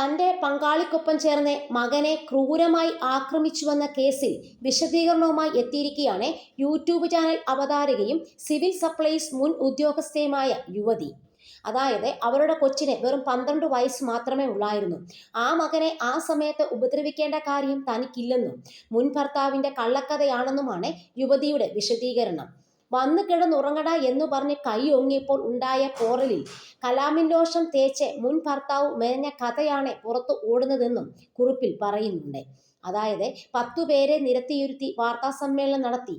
തന്റെ പങ്കാളിക്കൊപ്പം ചേർന്ന് മകനെ ക്രൂരമായി ആക്രമിച്ചുവെന്ന കേസിൽ വിശദീകരണവുമായി എത്തിയിരിക്കുകയാണ് യൂട്യൂബ് ചാനൽ അവതാരകയും സിവിൽ സപ്ലൈസ് മുൻ ഉദ്യോഗസ്ഥയുമായ യുവതി. അതായത് അവരുടെ കൊച്ചിന് വെറും പന്ത്രണ്ട് വയസ്സ് മാത്രമേ ഉള്ളായിരുന്നു. ആ മകനെ ആ സമയത്ത് ഉപദ്രവിക്കേണ്ട കാര്യം തനിക്കില്ലെന്നും മുൻ ഭർത്താവിന്റെ കള്ളക്കഥയാണെന്നുമാണ് യുവതിയുടെ വിശദീകരണം. വന്നു കിടന്നുറങ്ങട എന്ന് പറഞ്ഞ് കൈ ഒങ്ങിയപ്പോൾ ഉണ്ടായ പോറലിൽ കലാമിൻ തേച്ച് മുൻ ഭർത്താവ് മെനഞ്ഞ കഥയാണ് പുറത്തു ഓടുന്നതെന്നും കുറിപ്പിൽ പറയുന്നുണ്ട്. അതായത് പത്തുപേരെ നിരത്തിയിരുത്തി വാർത്താ സമ്മേളനം നടത്തി.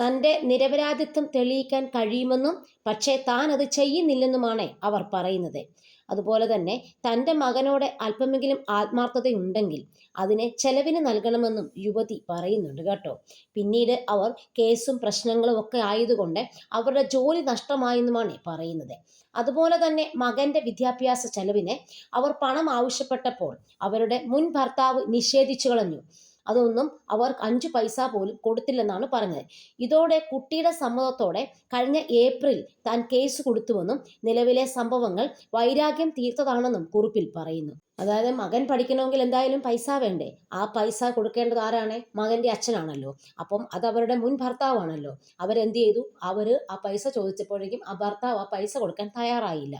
തന്റെ നിരപരാധിത്വം തെളിയിക്കാൻ കഴിയുമെന്നും പക്ഷേ താൻ അത് ചെയ്യുന്നില്ലെന്നുമാണ് അവർ പറയുന്നത്. അതുപോലെ തന്നെ തന്റെ മകനോട് അല്പമെങ്കിലും ആത്മാർത്ഥതയുണ്ടെങ്കിൽ അതിനെ ചെലവിന് നൽകണമെന്നും യുവതി പറയുന്നുണ്ട് കേട്ടോ. പിന്നീട് അവർ കേസും പ്രശ്നങ്ങളും ഒക്കെ ആയതുകൊണ്ട് അവരുടെ ജോലി നഷ്ടമായെന്നുമാണ് പറയുന്നത്. അതുപോലെ തന്നെ മകന്റെ വിദ്യാഭ്യാസ ചെലവിന് അവർ പണം ആവശ്യപ്പെട്ടപ്പോൾ അവരുടെ മുൻ ഭർത്താവ് നിഷേധിച്ചു കളഞ്ഞു. അതൊന്നും അവർ അഞ്ചു പൈസ പോലും കൊടുത്തില്ലെന്നാണ് പറഞ്ഞത്. ഇതോടെ കുട്ടിയുടെ സമ്മതത്തോടെ കഴിഞ്ഞ ഏപ്രിൽ താൻ കേസ് കൊടുത്തുവെന്നും നിലവിലെ സംഭവങ്ങൾ വൈരാഗ്യം തീർത്തതാണെന്നും കുറിപ്പിൽ പറയുന്നു. അതായത് മകൻ പഠിക്കണമെങ്കിൽ എന്തായാലും പൈസ വേണ്ടേ? ആ പൈസ കൊടുക്കേണ്ടത് ആരാണ്? മകന്റെ അച്ഛനാണല്ലോ. അപ്പം അത് അവരുടെ മുൻ ഭർത്താവാണല്ലോ. അവരെന്ത് ചെയ്തു? അവർ ആ പൈസ ചോദിച്ചപ്പോഴേക്കും ആ ഭർത്താവ് ആ പൈസ കൊടുക്കാൻ തയ്യാറായില്ല.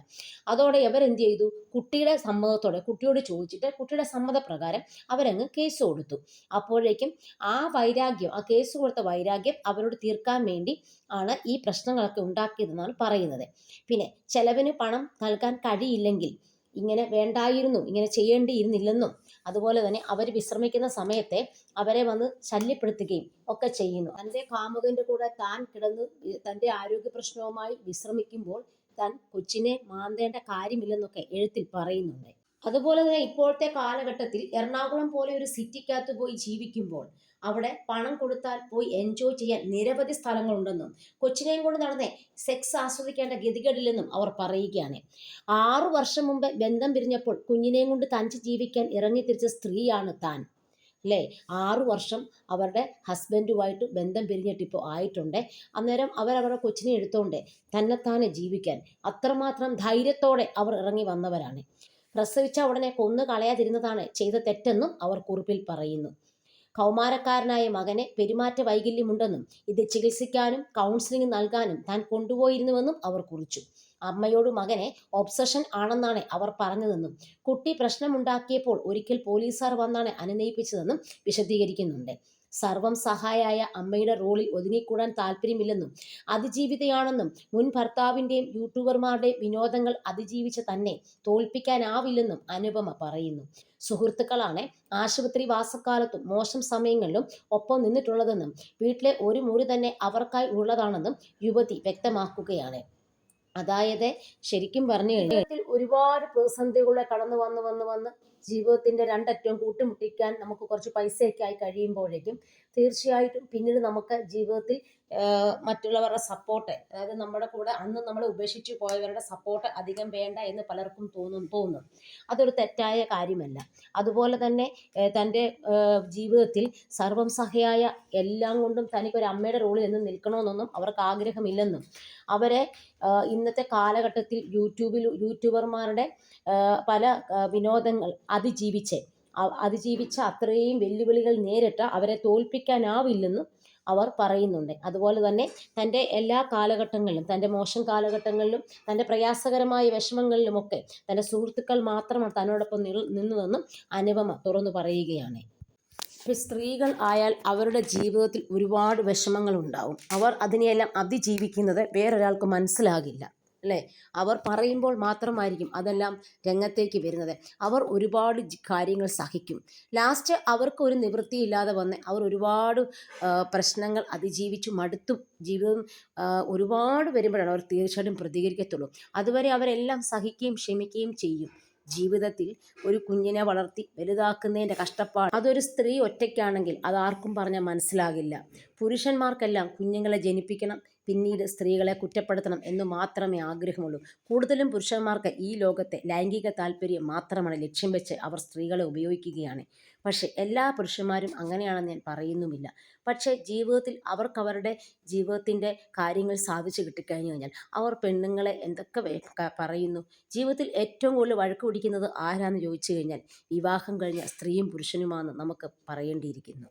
അതോടെ അവരെന്ത് ചെയ്തു? കുട്ടിയുടെ സമ്മതത്തോടെ കുട്ടിയോട് ചോദിച്ചിട്ട് കുട്ടിയുടെ സമ്മതപ്രകാരം അവരങ്ങ് കേസ് കൊടുത്തു. അപ്പോഴേക്കും ആ വൈരാഗ്യം ആ കേസ് കൊടുത്ത വൈരാഗ്യം അവരോട് തീർക്കാൻ വേണ്ടി ആണ് ഈ പ്രശ്നങ്ങളൊക്കെ ഉണ്ടാക്കിയതെന്നാണ് പറയുന്നത്. പിന്നെ ചെലവിന് പണം നൽകാൻ കഴിയില്ലെങ്കിൽ ഇങ്ങനെ വേണ്ടായിരുന്നു ഇങ്ങനെ ചെയ്യേണ്ടിയിരുന്നില്ലെന്നും അതുപോലെ തന്നെ അവർ വിശ്രമിക്കുന്ന സമയത്തെ അവരെ വന്ന് ശല്യപ്പെടുത്തുകയും ഒക്കെ ചെയ്യുന്നു. തന്റെ കാമുകന്റെ കൂടെ താൻ കിടന്ന് തന്റെ ആരോഗ്യ പ്രശ്നവുമായി വിശ്രമിക്കുമ്പോൾ താൻ കൊച്ചിനെ മാന്തേണ്ട കാര്യമില്ലെന്നൊക്കെ എഴുത്തിൽ പറയുന്നുണ്ട്. അതുപോലെ തന്നെ ഇപ്പോഴത്തെ കാലഘട്ടത്തിൽ എറണാകുളം പോലെ ഒരു സിറ്റിക്കകത്ത് പോയി ജീവിക്കുമ്പോൾ അവിടെ പണം കൊടുത്താൽ പോയി എൻജോയ് ചെയ്യാൻ നിരവധി സ്ഥലങ്ങളുണ്ടെന്നും കൊച്ചിനെയും കൊണ്ട് നടന്നേ സെക്സ് ആസ്വദിക്കേണ്ട ഗതികേടില്ലെന്നും അവർ പറയുകയാണ്. ആറു വർഷം മുമ്പ് ബന്ധം പിരിഞ്ഞപ്പോൾ കുഞ്ഞിനെയും കൊണ്ട് തനിച്ച് ജീവിക്കാൻ ഇറങ്ങി തിരിച്ച സ്ത്രീയാണ് താൻ. അല്ലേ? ആറു വർഷം അവരുടെ ഹസ്ബൻഡുമായിട്ട് ബന്ധം പിരിഞ്ഞിട്ട് പിരിഞ്ഞിട്ടിപ്പോൾ ആയിട്ടുണ്ട്. അന്നേരം അവരവരുടെ കൊച്ചിനെ എടുത്തോണ്ട് തന്നെത്താനെ ജീവിക്കാൻ അത്രമാത്രം ധൈര്യത്തോടെ അവർ ഇറങ്ങി വന്നവരാണ്. പ്രസവിച്ച ഉടനെ കൊന്നു കളയാതിരുന്നതാണ് ചെയ്ത തെറ്റെന്നും അവർ കുറിപ്പിൽ പറയുന്നു. കൗമാരക്കാരനായ മകനെ പെരുമാറ്റ വൈകല്യമുണ്ടെന്നും ഇത് ചികിത്സിക്കാനും കൗൺസിലിംഗ് നൽകാനും താൻ കൊണ്ടുപോയിരുന്നുവെന്നും അവർ കുറിച്ചു. അമ്മയോട് മകനെ ഒബ്സഷൻ ആണെന്നാണ് അവർ പറഞ്ഞതെന്നും കുട്ടി പ്രശ്നമുണ്ടാക്കിയപ്പോൾ ഒരിക്കൽ പോലീസുകാർ വന്നാണ് അനുനയിപ്പിച്ചതെന്നും വിശദീകരിക്കുന്നുണ്ട്. സർവം സഹായായ അമ്മയുടെ റോളിൽ ഒതുങ്ങിക്കൂടാൻ താല്പര്യമില്ലെന്നും അതിജീവിതയാണെന്നും മുൻ ഭർത്താവിന്റെയും യൂട്യൂബർമാരുടെയും വിനോദങ്ങൾ അതിജീവിച്ച് തന്നെ തോൽപ്പിക്കാനാവില്ലെന്നും അനുപമ പറയുന്നു. സുഹൃത്തുക്കളാണ് ആശുപത്രി വാസക്കാലത്തും മോശം സമയങ്ങളിലും ഒപ്പം നിന്നിട്ടുള്ളതെന്നും വീട്ടിലെ ഒരു മുറി തന്നെ അവർക്കായി ഉള്ളതാണെന്നും യുവതി വ്യക്തമാക്കുകയാണ്. അതായത് ശരിക്കും പറഞ്ഞു കഴിഞ്ഞാൽ ഒരുപാട് പ്രതിസന്ധികളെ കടന്നു വന്ന് വന്ന് വന്ന് ജീവിതത്തിന്റെ രണ്ടറ്റവും കൂട്ടിമുട്ടിക്കാൻ നമുക്ക് കുറച്ച് പൈസയൊക്കെ ആയി കഴിയുമ്പോഴേക്കും തീർച്ചയായിട്ടും പിന്നീട് നമുക്ക് ജീവിതത്തിൽ മറ്റുള്ളവരുടെ സപ്പോർട്ട് അതായത് നമ്മുടെ കൂടെ അന്ന് നമ്മളെ ഉപേക്ഷിച്ച് പോയവരുടെ സപ്പോർട്ട് അധികം വേണ്ട എന്ന് പലർക്കും തോന്നും തോന്നും. അതൊരു തെറ്റായ കാര്യമല്ല. അതുപോലെ തന്നെ തന്റെ ജീവിതത്തിൽ സർവം സഹയായ എല്ലാം കൊണ്ടും തനിക്കൊരു അമ്മയുടെ റോളിൽ നിന്ന് നിൽക്കണമെന്നൊന്നും അവർക്ക് ആഗ്രഹമില്ലെന്നും അവരെ ഇന്നത്തെ കാലഘട്ടത്തിൽ യൂട്യൂബിൽ യൂട്യൂബർമാരുടെ പല വിനോദങ്ങൾ അതിജീവിച്ച്. അതിജീവിച്ച അത്രയും വെല്ലുവിളികൾ നേരിട്ട് അവരെ തോൽപ്പിക്കാനാവില്ലെന്നും അവർ പറയുന്നുണ്ട്. അതുപോലെ തന്നെ തന്റെ എല്ലാ കാലഘട്ടങ്ങളിലും തന്റെ മോശം കാലഘട്ടങ്ങളിലും തന്റെ പ്രയാസകരമായ വിഷമങ്ങളിലുമൊക്കെ തന്റെ സുഹൃത്തുക്കൾ മാത്രമാണ് തന്നോടൊപ്പം നിന്നതെന്നും അനുപമ തുറന്നു പറയുകയാണ്. സ്ത്രീകൾ ആയാൽ അവരുടെ ജീവിതത്തിൽ ഒരുപാട് വിഷമങ്ങൾ ഉണ്ടാവും അവർ അതിനെയെല്ലാം അതിജീവിക്കുന്നത് വേറൊരാൾക്ക് മനസ്സിലാകില്ല. അല്ലേ? അവർ പറയുമ്പോൾ മാത്രമായിരിക്കും അതെല്ലാം രംഗത്തേക്ക് വരുന്നത്. അവർ ഒരുപാട് കാര്യങ്ങൾ സഹിക്കും. ലാസ്റ്റ് അവർക്ക് ഒരു നിവൃത്തിയില്ലാതെ വന്ന് അവർ ഒരുപാട് പ്രശ്നങ്ങൾ അതിജീവിച്ചു മടുത്തും ജീവിതം ഒരുപാട് വരുമ്പോഴാണ് അവർ തീർച്ചയായിട്ടും പ്രതികരിക്കത്തുള്ളൂ. അതുവരെ അവരെല്ലാം സഹിക്കുകയും ക്ഷമിക്കുകയും ചെയ്യും. ജീവിതത്തിൽ ഒരു കുഞ്ഞിനെ വളർത്തി വലുതാക്കുന്നതിന്റെ കഷ്ടപ്പാട് അതൊരു സ്ത്രീ ഒറ്റയ്ക്കാണെങ്കിൽ അത് ആർക്കും പറഞ്ഞാൽ മനസ്സിലാകില്ല. പുരുഷന്മാർക്കെല്ലാം കുഞ്ഞുങ്ങളെ ജനിപ്പിക്കണം പിന്നീട് സ്ത്രീകളെ കുറ്റപ്പെടുത്തണം എന്ന് മാത്രമേ ആഗ്രഹമുള്ളൂ. കൂടുതലും പുരുഷന്മാർക്ക് ഈ ലോകത്തെ ലൈംഗിക താല്പര്യം മാത്രമാണ് ലക്ഷ്യം വെച്ച് അവർ സ്ത്രീകളെ ഉപയോഗിക്കുകയാണ്. പക്ഷേ എല്ലാ പുരുഷന്മാരും അങ്ങനെയാണെന്ന് ഞാൻ പറയുന്നുമില്ല. പക്ഷേ ജീവിതത്തിൽ അവർക്കവരുടെ ജീവിതത്തിന്റെ കാര്യങ്ങൾ സാധിച്ചു കിട്ടിക്കഴിഞ്ഞു കഴിഞ്ഞാൽ അവർ പെണ്ണുങ്ങളെ എന്തൊക്കെ പറയുന്നു? ജീവിതത്തിൽ ഏറ്റവും കൂടുതൽ വഴക്ക് പിടിക്കുന്നത് ആരാന്ന് ചോദിച്ചു കഴിഞ്ഞാൽ വിവാഹം കഴിഞ്ഞ സ്ത്രീയും പുരുഷനുമാണെന്ന് നമുക്ക് പറയേണ്ടിയിരിക്കുന്നു.